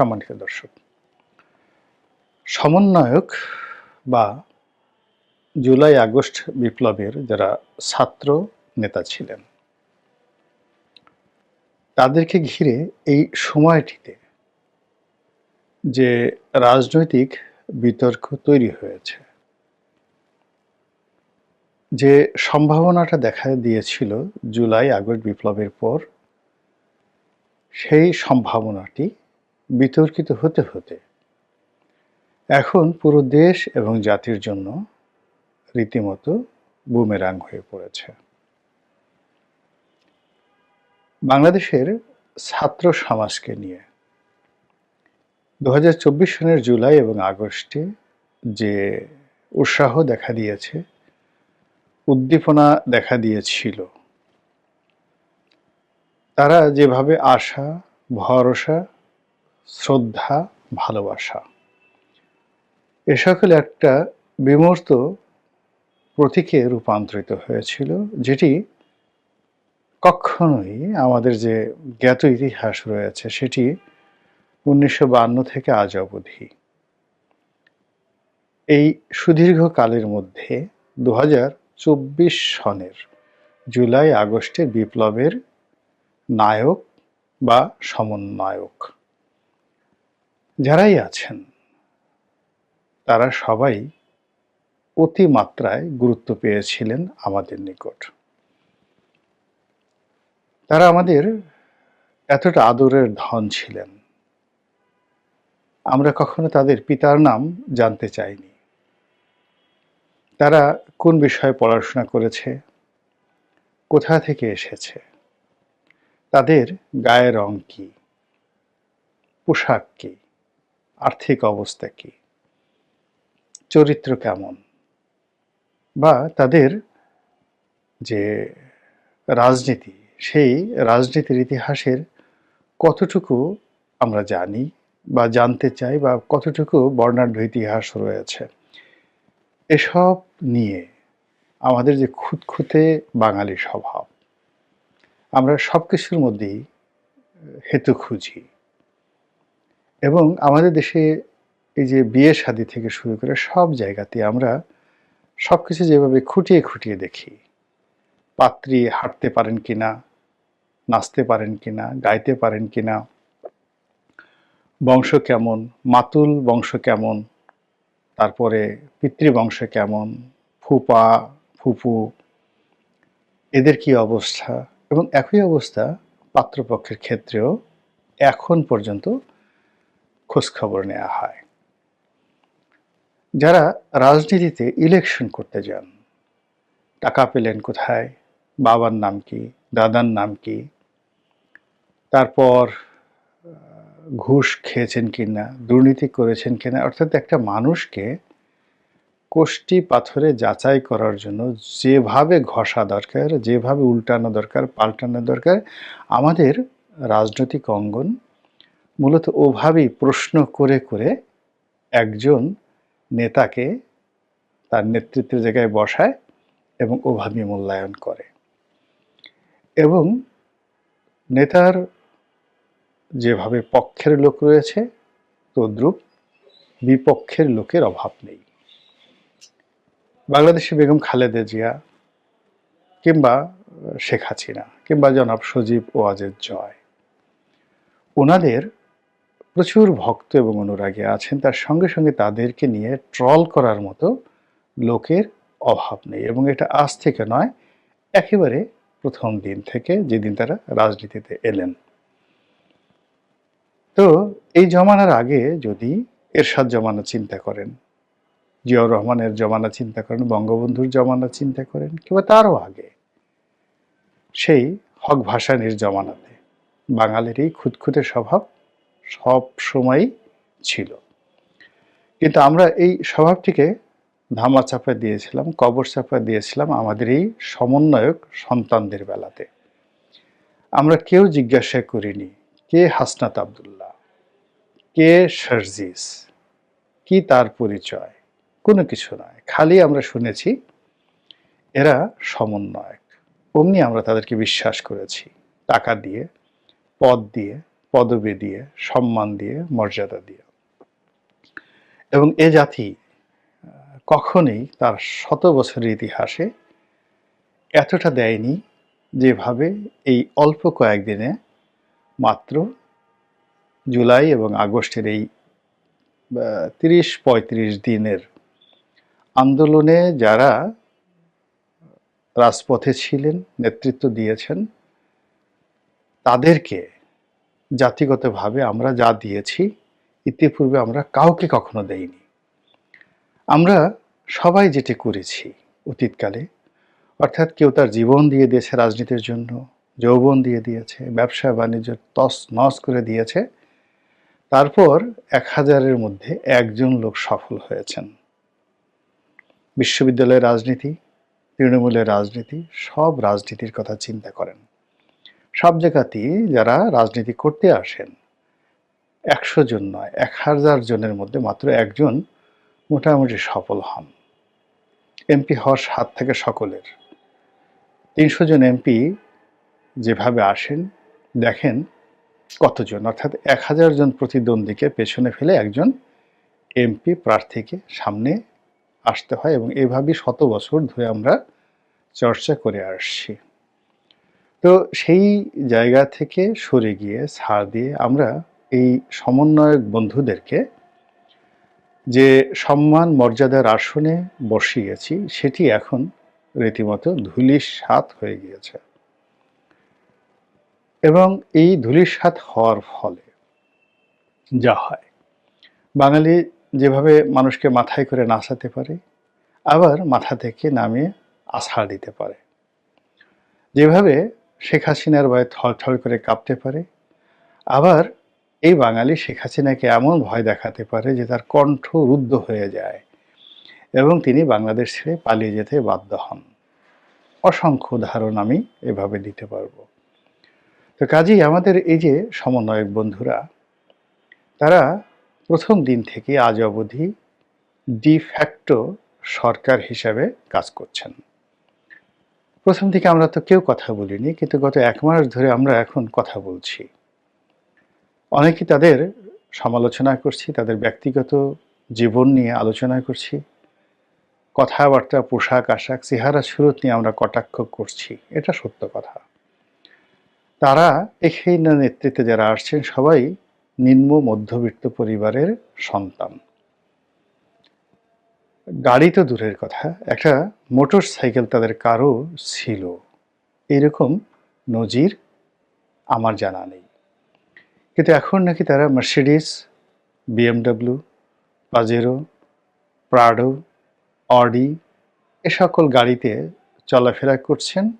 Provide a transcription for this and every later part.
সম্মানিত দর্শক, সমন্বয়ক বা জুলাই আগস্ট বিপ্লবের যারা ছাত্র নেতা ছিলেন, তাদেরকে ঘিরে এই সময়টিতে যে রাজনৈতিক বিতর্ক তৈরি হয়েছে, যে সম্ভাবনাটা দেখা দিয়েছিল জুলাই আগস্ট বিপ্লবের পর, সেই সম্ভাবনাটি বিতর্কিত হতে হতে এখন পুরো দেশ এবং জাতির জন্য রীতিমতো বুমেরাং হয়ে পড়েছে। বাংলাদেশের ছাত্র সমাজকে নিয়ে দু সনের জুলাই এবং আগস্টে যে উৎসাহ দেখা দিয়েছে, উদ্দীপনা দেখা দিয়েছিল, তারা যেভাবে আশা, ভরসা শ্রদ্ধা, ভালোবাসা। এ সকল একটা বিমূর্ত প্রতীকে রূপান্তরিত হয়েছিল, যেটি কখনোই আমাদের যে জ্ঞাত ইতিহাস রয়েছে, সেটি উনিশশো থেকে আজ অবধি। এই সুদীর্ঘ কালের মধ্যে দু চব্বিশ সনের জুলাই আগস্টের বিপ্লবের নায়ক বা সমন্বয়ক যারাই আছেন, তারা সবাই অতিমাত্রায় গুরুত্ব পেয়েছিলেন আমাদের নিকট। তারা আমাদের এতটা আদরের ধন ছিলেন। আমরা কখনো তাদের পিতার নাম জানতে চাইনি। তারা কোন বিষয়ে পড়াশোনা করেছে, কোথা থেকে এসেছে, তাদের গায়ের রং কি, পোশাক কি আর্থিক অবস্থা কি? চরিত্র কেমন? বা তাদের যে রাজনীতি, সেই রাজনীতির ইতিহাসের কতটুকু আমরা জানি বা জানতে চাই বা কতটুকু বর্ণাঢ্য ইতিহাস রয়েছে? এসব নিয়ে আমাদের যে খুঁতখুঁতে বাঙালি স্বভাব, আমরা সব কিছুর মধ্যেই হেতু খুঁজি। এবং আমাদের দেশে এই যে বিয়ে শাদী থেকে শুরু করে সব জায়গাতে আমরা সব কিছু যেভাবে খুঁটিয়ে খুঁটিয়ে দেখি, পাত্রী হাঁটতে পারেন কি না নাচতে পারেন কি না গাইতে পারেন কি না বংশ কেমন, মাতুল বংশ কেমন, তারপরে পিতৃবংশ কেমন, ফুপা, ফুপু, এদের কি অবস্থা? এবং একই অবস্থা পাত্রপক্ষের ক্ষেত্রেও এখন পর্যন্ত খোঁজখবর নেওয়া হয়। যারা রাজনীতিতে ইলেকশন করতে যান, টাকা পেলেন কোথায়, বাবার নাম কি, দাদার নাম কি, তারপর ঘুষ খেয়েছেন কি না দুর্নীতি করেছেন কি না অর্থাৎ একটা মানুষকে কোষ্টি পাথরে যাচাই করার জন্য যেভাবে ঘষা দরকার, যেভাবে উল্টানো দরকার, পাল্টানো দরকার, আমাদের রাজনৈতিক অঙ্গন মূলত ওভাবেই প্রশ্ন করে করে একজন নেতাকে তার নেতৃত্বের জায়গায় বসায় এবং ওভাবে মূল্যায়ন করে। এবং নেতার যেভাবে পক্ষের লোক রয়েছে, তদ্রূপ বিপক্ষের লোকের অভাব নেই। বাংলাদেশে বেগম খালেদা জিয়া কিংবা শেখ হাসিনা কিংবা জনাব সজীব ওয়াজেদ জয়, ওনাদের প্রচুর ভক্ত এবং অনুরাগী আছেন, তার সঙ্গে সঙ্গে তাদেরকে নিয়ে ট্রল করার মতো লোকের অভাব নেই এবং এটা আজ থেকে নয়, একেবারে প্রথম দিন থেকে যেদিন তারা রাজনীতিতে এলেন। তো এই জমানার আগে যদি এরশাদ জমানা চিন্তা করেন, জিয়াউর রহমানের জমানা চিন্তা করেন, বঙ্গবন্ধুর জমানা চিন্তা করেন, কিংবা তারও আগে, সেই হক ভাষানির জমানাতে বাঙালির এই খুঁতখুঁতে স্বভাব সব সময়ই ছিল। কিন্তু আমরা এই স্বভাবটিকে ধামা চাপা দিয়েছিলাম, কবর চাপা দিয়েছিলাম আমাদের এই সমন্বয়ক সন্তানদের বেলাতে। আমরা কেউ জিজ্ঞাসা করিনি, কে হাসনাত আবদুল্লাহ, কে শারজিস, কি তার পরিচয়, কোনো কিছু নয়। খালি আমরা শুনেছি এরা সমন্বয়ক। অমনি আমরা তাদেরকে বিশ্বাস করেছি, টাকা দিয়ে, পদ দিয়ে পদবি দিয়ে, সম্মান দিয়ে, মর্যাদা দিয়ে। এবং এ জাতি কখনোই তার শত বছরের ইতিহাসে এতটা দেয়নি যেভাবে এই অল্প কয়েকদিনে মাত্র জুলাই এবং আগস্টের এই তিরিশ পঁয়ত্রিশ দিনের আন্দোলনে যারা রাজপথে ছিলেন, নেতৃত্ব দিয়েছেন, তাদেরকে জাতিগতভাবে আমরা যা দিয়েছি, ইতিপূর্বে আমরা কাউকে কখনো দেইনি। আমরা সবাই যেটি করেছি অতীতকালে, অর্থাৎ কেউ তার জীবন দিয়ে দিয়েছে রাজনীতির জন্য, যৌবন দিয়ে দিয়েছে, ব্যবসা বাণিজ্য তস নস করে দিয়েছে, তারপর এক হাজারের মধ্যে একজন লোক সফল হয়েছেন। বিশ্ববিদ্যালয়ের রাজনীতি, তৃণমূলের রাজনীতি, সব রাজনীতির কথা চিন্তা করেন। সব জায়গাতেই যারা রাজনীতি করতে আসেন, একশো জন নয়, এক হাজার জনের মধ্যে মাত্র একজন মোটামুটি সফল হন। এমপি হওয়ার হাত থেকে সকলের। তিনশো জন এমপি যেভাবে আসেন, দেখেন কতজন, অর্থাৎ এক হাজার জন প্রতিদ্বন্দ্বীকে পেছনে ফেলে একজন এমপি প্রার্থীকে সামনে আসতে হয় এবং এভাবেই শত বছর ধরে আমরা চর্চা করে আসছি। তো সেই জায়গা থেকে সরে গিয়ে ছাড় দিয়ে আমরা এই সমন্বয়ক বন্ধুদেরকে যে সম্মান মর্যাদার আসনে বসিয়েছি, সেটি এখন রীতিমতো ধুলির সাত হয়ে গিয়েছে। এবং এই ধুলির সাত হওয়ার ফলে যা হয়, বাঙালি যেভাবে মানুষকে মাথায় করে নাচাতে পারে, আবার মাথা থেকে নামিয়ে আছাড় দিতে পারে। যেভাবে শেখ হাসিনার ভয়ে থরথর করে কাঁপতে পারে। আবার এই বাঙালি শেখ হাসিনাকে এমন ভয় দেখাতে পারে যে তার কণ্ঠ রুদ্ধ হয়ে যায় এবং তিনি বাংলাদেশ ছেড়ে পালিয়ে যেতে বাধ্য হন। অসংখ্য উদাহরণ আমি এভাবে দিতে পারব। তো কাজেই আমাদের এই যে সমন্বয়ক বন্ধুরা, তারা প্রথম দিন থেকে আজ অবধি ডিফ্যাক্টো সরকার হিসাবে কাজ করছেন। প্রথম থেকে আমরা তো কেউ কথা বলিনি, কিন্তু গত এক মাস ধরে আমরা এখন কথা বলছি। অনেকে তাদের সমালোচনা করছি, তাদের ব্যক্তিগত জীবন নিয়ে আলোচনা করছি, কথাবার্তা, পোশাক, আশাক, চেহারা, সুরত নিয়ে আমরা কটাক্ষ করছি, এটা সত্য কথা। তারা এখানে নেতৃত্বে যারা আসছেন, সবাই নিম্ন মধ্যবিত্ত পরিবারের সন্তান। গাড়ি তো দূরের কথা, একটা মোটর সাইকেল তাদের কারও ছিল। এরকম নজির আমার জানা নেই। কিন্তু এখন নাকি তারা Mercedes BMW Pajero Prado Audi এ সকল গাড়িতে চলাফেরা করছেন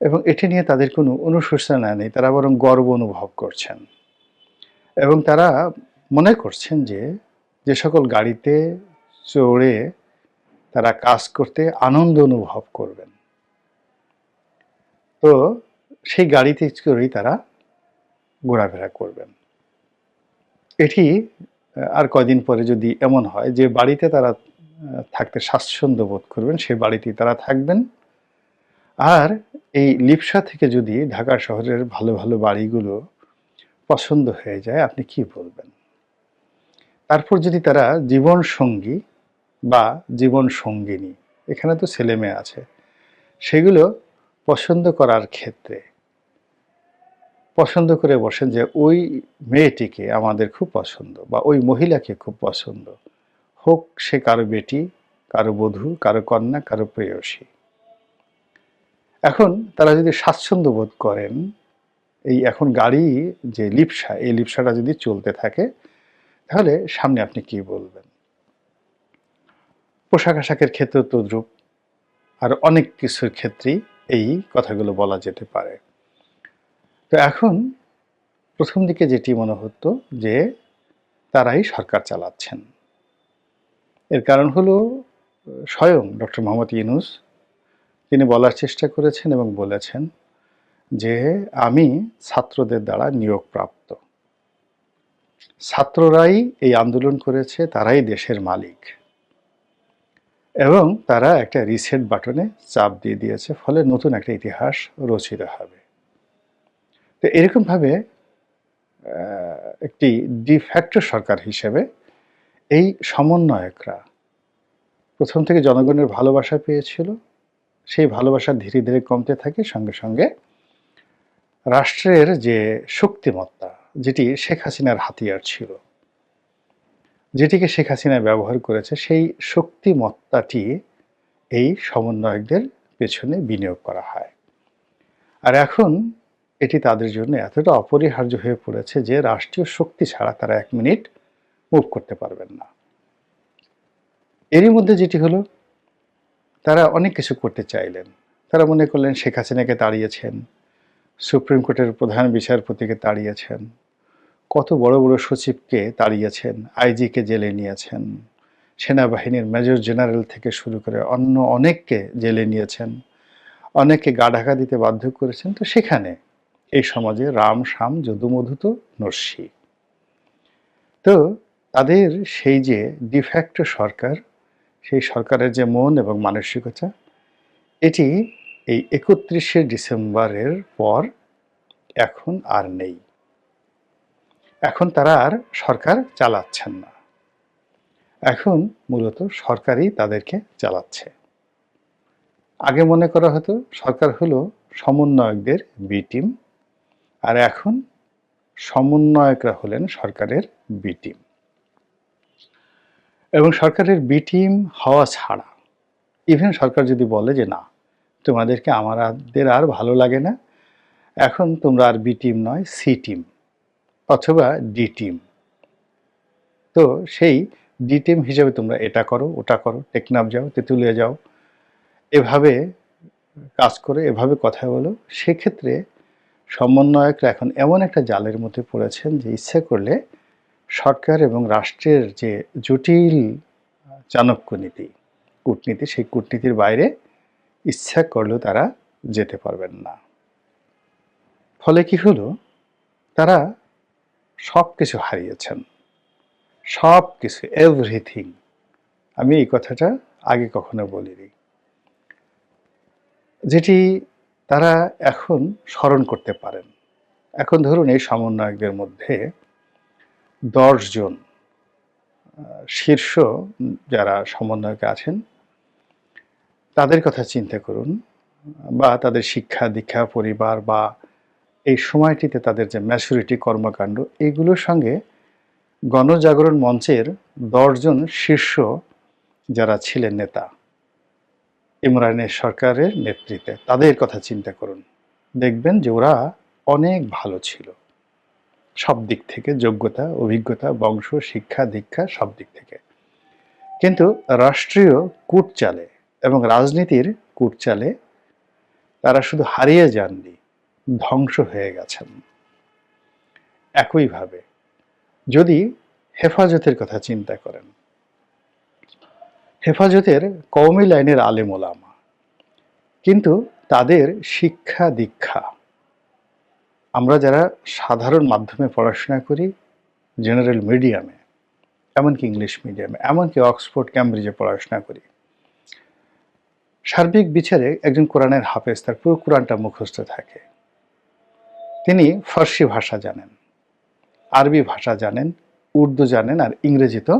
এবং এটি নিয়ে তাদের কোনো অনুশোচনা নেই, তারা বরং গর্ব অনুভব করছেন। এবং তারা মনে করছেন যে যে সকল গাড়িতে চড়ে তারা কাজ করতে আনন্দ অনুভব করবেন। তো সেই গাড়িতে করেই তারা ঘোরাফেরা করবেন। এটি আর কয়দিন পরে যদি এমন হয় যে বাড়িতে তারা থাকতে স্বাচ্ছন্দ্য বোধ করবেন সেই বাড়িতেই তারা থাকবেন। আর এই লিপসা থেকে যদি ঢাকা শহরের ভালো ভালো বাড়িগুলো পছন্দ হয়ে যায়, আপনি কি বলবেন? তারপর যদি তারা জীবন সঙ্গী বা জীবন সঙ্গিনী, এখানে তো ছেলে মেয়ে আছে, সেগুলো পছন্দ করার ক্ষেত্রে, পছন্দ করে বসেন যে ওই মেয়েটিকে আমাদের খুব পছন্দ বা ওই মহিলাকে খুব পছন্দ। হোক সে কারও বেটি, কারও বধূ, কারও কন্যা, কারও প্রেয়সী। এখন তারা যদি স্বাচ্ছন্দ্য বোধ করেন, এই এখন গাড়ি যে লিপসা, এই লিপসাটা যদি চলতে থাকে, তাহলে সামনে আপনি কি বলবেন? পোশাক আশাকের ক্ষেত্রে তদ্রুপ আর অনেক কিছুর ক্ষেত্রেই এই কথাগুলো বলা যেতে পারে। তো এখন প্রথম দিকে যেটি মনে হতো যে তারাই সরকার চালাচ্ছেন। এর কারণ হলো, স্বয়ং ডক্টর মোহাম্মদ ইউনুস তিনি বলার চেষ্টা করেছেন এবং বলেছেন যে আমি ছাত্রদের দ্বারা নিয়োগপ্রাপ্ত। ছাত্ররাই এই আন্দোলন করেছে, তারাই দেশের মালিক। এবং তারা একটা রিসেট বাটনে চাপ দিয়ে দিয়েছে, ফলে নতুন একটা ইতিহাস রচিত হবে। তো এরকমভাবে একটি ডিফ্যাক্টো সরকার হিসেবে এই সমন্বয়করা প্রথম থেকে জনগণের ভালোবাসা পেয়েছিল। সেই ভালোবাসা ধীরে ধীরে কমতে থাকে, সঙ্গে সঙ্গে রাষ্ট্রের যে শক্তিমত্তা, যেটি শেখ হাসিনার হাতিয়ার ছিল যেটিকে শেখ হাসিনা ব্যবহার করেছে, সেই শক্তিমত্তাটি এই সমন্বয়কদের পেছনে বিনিয়োগ করা হয়। আর এখন এটি তাদের জন্য এতটা অপরিহার্য হয়ে পড়েছে যে রাষ্ট্রীয় শক্তি ছাড়া তারা এক মিনিট মুভ করতে পারবেন না। এরই মধ্যে যেটি হলো, তারা অনেক কিছু করতে চাইলেন। তারা মনে করলেন শেখ হাসিনাকে তাড়িয়েছেন, সুপ্রিম কোর্টের প্রধান বিচারপতিকে তাড়িয়েছেন কত বড় বড় সচিবকে তাড়িয়েছেন, আইজিকে জেলে নিয়েছেন, সেনাবাহিনীর মেজর জেনারেল থেকে শুরু করে অন্য অনেককে জেলে নিয়েছেন, অনেককে গা ঢাকা দিতে বাধ্য করেছেন, তো সেখানে এই সমাজে রাম, শাম, যদুমধু তো নস্যি তো তাদের সেই যে ডিফ্যাক্ট সরকার, সেই সরকারের যে মন এবং মানসিকতা, এটি এই একত্রিশে ডিসেম্বরের পর এখন আর নেই। এখন তারা আর সরকার চালাচ্ছেন না। এখন মূলত সরকারই তাদেরকে চালাচ্ছে। আগে মনে করা হতো সরকার হলো সমন্বয়কদের বি টিম, আর এখন সমন্বয়করা হলেন সরকারের বি টিম। এবং সরকারের বি টিম হওয়া ছাড়া ইভেন সরকার যদি বলে যে না, তোমাদেরকে আমাদের আর ভালো লাগে না, এখন তোমরা আর বি টিম নয়, সি টিম। অথবা ডি টিম তো সেই ডি টিম হিসেবে তোমরা এটা করো, ওটা করো, টেকনাফ যাও, তেঁতুলিয়া যাও, এভাবে কাজ করে, এভাবে কথা বলো। সেক্ষেত্রে সমন্বয়করা এখন এমন একটা জালের মধ্যে পড়েছেন যে ইচ্ছে করলে সরকার এবং রাষ্ট্রের যে জটিল চাণক্য নীতি কূটনীতি, সেই কূটনীতির বাইরে ইচ্ছা করলেও তারা যেতে পারবেন না। ফলে কি হলো? তারা সব কিছু হারিয়েছেন। সব কিছু এভরিথিং আমি এই কথাটা আগে কখনো বলিনি। যেটি তারা এখন স্মরণ করতে পারেন। এখন ধরুন এই সমন্বয়কদের মধ্যে দশজন শীর্ষ যারা সমন্বয়কে আছেন, তাদের কথা চিন্তা করুন, বা তাদের শিক্ষা দীক্ষা পরিবার বা এই সময়টিতে তাদের যে ম্যাচুরিটি কর্মকাণ্ড, এগুলোর সঙ্গে গণজাগরণ মঞ্চের দশজন শীর্ষ যারা ছিলেন নেতা, ইমরানের সরকারের নেতৃত্বে, তাদের কথা চিন্তা করুন। দেখবেন যে ওরা অনেক ভালো ছিল। সব দিক থেকে যোগ্যতা, অভিজ্ঞতা, বংশ, শিক্ষা, দীক্ষা, সব দিক থেকে। কিন্তু রাষ্ট্রীয় কূটচালে এবং রাজনীতির কূটচালে তারা শুধু হারিয়ে যাননি। ধ্বংস হয়ে গেছেন। একইভাবে যদি হেফাজতের কথা চিন্তা করেন, হেফাজতের কওমি লাইনের আলেম ওলামা কিন্তু তাদের শিক্ষা দীক্ষা। আমরা যারা সাধারণ মাধ্যমে পড়াশোনা করি, জেনারেল মিডিয়ামে, এমনকি ইংলিশ মিডিয়ামে, এমনকি অক্সফোর্ড, ক্যামব্রিজে পড়াশোনা করি, সার্বিক বিচারে একজন কোরআনের হাফেজ, তার পুরো কোরআনটা মুখস্থ থাকে। তিনি ফার্সি ভাষা জানেন, আরবি ভাষা জানেন, উর্দু জানেন আর ইংরেজি তো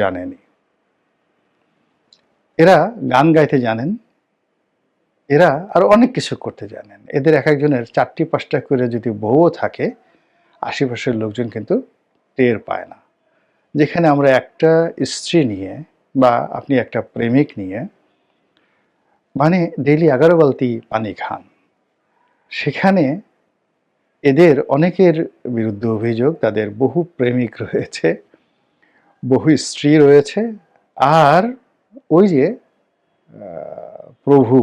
জানেনই। এরা গান গাইতে জানেন, এরা আর অনেক কিছু করতে জানেন। এদের এক একজনের চারটি পাঁচটা করে যদি বউও থাকে, আশেপাশের লোকজন কিন্তু টের পায় না। যেখানে আমরা একটা স্ত্রী নিয়ে বা আপনি একটা প্রেমিক নিয়ে মানে ডেইলি এগারো বালতি পানি খান, সেখানে এদের অনেকের বিরুদ্ধে অভিযোগ, তাদের বহু প্রেমিক রয়েছে, বহু স্ত্রী রয়েছে, আর ওই যে প্রভু,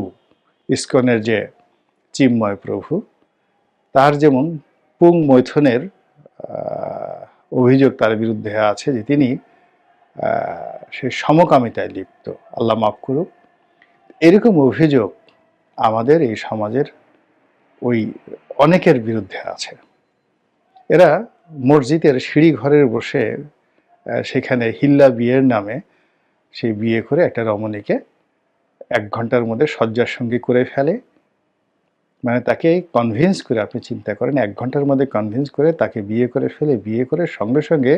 ইস্কনের যে চিন্ময় প্রভু, তার যেমন পুং মৈথনের অভিযোগ তার বিরুদ্ধে আছে যে তিনি সে সমকামিতায় লিপ্ত। আল্লাহ মাফ করুক। এরকম অভিযোগ আমাদের এই সমাজের ওই অনেকের বিরুদ্ধে আছে। এরা মসজিদের সিঁড়ি ঘরের বসে সেখানে হিল্লা বিয়ের নামে সেই বিয়ে করে একটা রমণীকে এক ঘণ্টার মধ্যে শয্যার সঙ্গী করে ফেলে। মানে তাকে কনভিন্স করে, আপনি চিন্তা করেন, এক ঘণ্টার মধ্যে কনভিন্স করে তাকে বিয়ে করে ফেলে, বিয়ে করে সঙ্গে সঙ্গে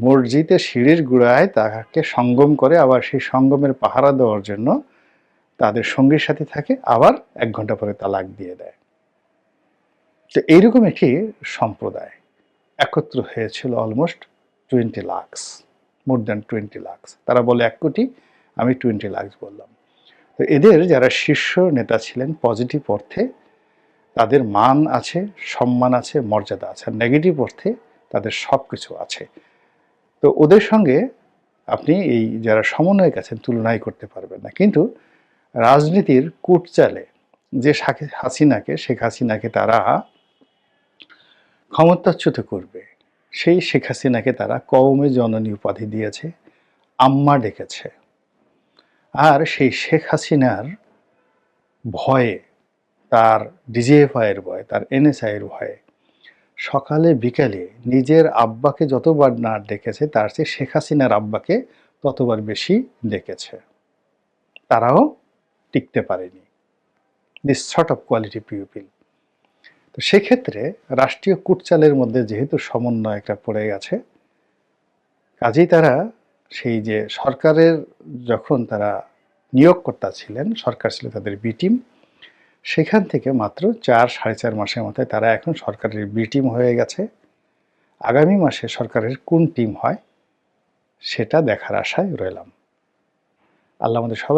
মসজিদে সিঁড়ির গুড়ায় তাকে সঙ্গম করে, আবার সেই সঙ্গমের পাহারা দেওয়ার জন্য তাদের সঙ্গীর সাথে থাকে, আবার এক ঘণ্টা পরে তালাক দিয়ে দেয়। তো এইরকম একটি সম্প্রদায় একত্র হয়েছিল almost twenty lakhs more than twenty lakhs তারা বলে এক কোটি, আমি টোয়েন্টি লাক্স বললাম। তো এদের যারা শীর্ষ নেতা ছিলেন পজিটিভ অর্থে তাদের মান আছে, সম্মান আছে, মর্যাদা আছে। আর নেগেটিভ অর্থে তাদের সব কিছু আছে। তো ওদের সঙ্গে আপনি এই যারা সমন্বয়ক আছেন, তুলনাই করতে পারবেন না। কিন্তু রাজনীতির কুটচালে যে শাকে- হাসিনাকে, শেখ হাসিনাকে তারা ক্ষমতাচ্যুত করবে। সেই শেখ হাসিনাকে তারা কওমে জননী উপাধি দিয়েছে, আম্মা ডেকেছে। আর সেই শেখ হাসিনার ভয়ে, তার ডিজিএফআইয়ের ভয়ে, তার এনএসআইয়ের ভয়ে, সকালে বিকালে নিজের আব্বাকে যতবার না ডেকেছে, তার চেয়ে শেখ হাসিনার আব্বাকে ততবার বেশি ডেকেছে। তারাও টিকতে পারেনি। This sort of quality pupil তো সেক্ষেত্রে রাষ্ট্রীয় কুটচালের মধ্যে যেহেতু সমন্বয় একটা পড়ে গেছে, কাজেই তারা সেই যে সরকারের যখন তারা নিয়োগকর্তা ছিলেন, সরকার ছিল তাদের বি টিম, সেখান থেকে মাত্র চার, সাড়ে চার মাসের মধ্যে তারা এখন সরকারের বি টিম হয়ে গেছে। আগামী মাসে সরকারের কোন টিম হয়, সেটা দেখার আশায় রইলাম। আল্লাহ আমাদের সবাই